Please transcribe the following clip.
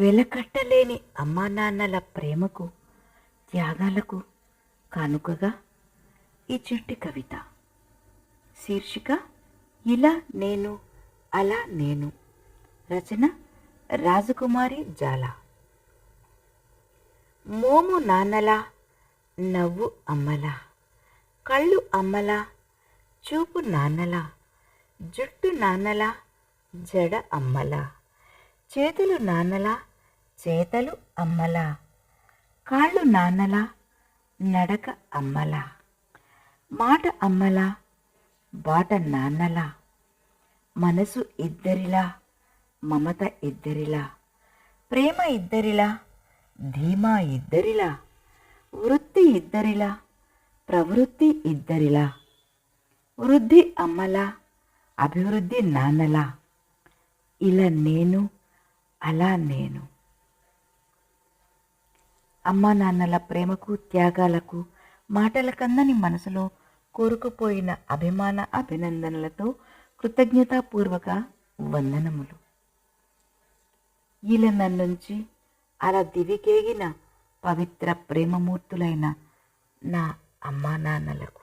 వెలకట్టలేని అమ్మా నాన్నల ప్రేమకు త్యాగాలకు కానుకగా ఈ చిట్టి కవిత. శీర్షిక ఇలా నేను అలా నేను రచన రాజకుమారి జాల. మోము నాన్నలా నవ్వు అమ్మలా కళ్ళు అమ్మలా చూపు నాన్నలా జుట్టు నాన్నలా జడ అమ్మలా. చేతులు నాన్నలా చేతలు అమ్మలా. కాళ్ళు నాన్నలా నడక అమ్మలా. మాట అమ్మలా బాట నాన్నలా. మనసు ఇద్దరిలా మమత ఇద్దరిలా. ప్రేమ ఇద్దరిలా ధీమా ఇద్దరిలా. వృత్తి ఇద్దరిలా ప్రవృత్తి ఇద్దరిలా. వృద్ధి అమ్మలా అభివృద్ధి నాన్నలా. ఇలా నేను అలా నేను. అమ్మా నాన్నల ప్రేమకు త్యాగాలకు మాటల కందని మనసులో కోరుకుపోయిన అభిమాన అభినందనలతో కృతజ్ఞతాపూర్వక వందనములు. ఈల నన్నుంచి అలా దివికేగిన పవిత్ర ప్రేమమూర్తులైన నా అమ్మా నాన్నలకు.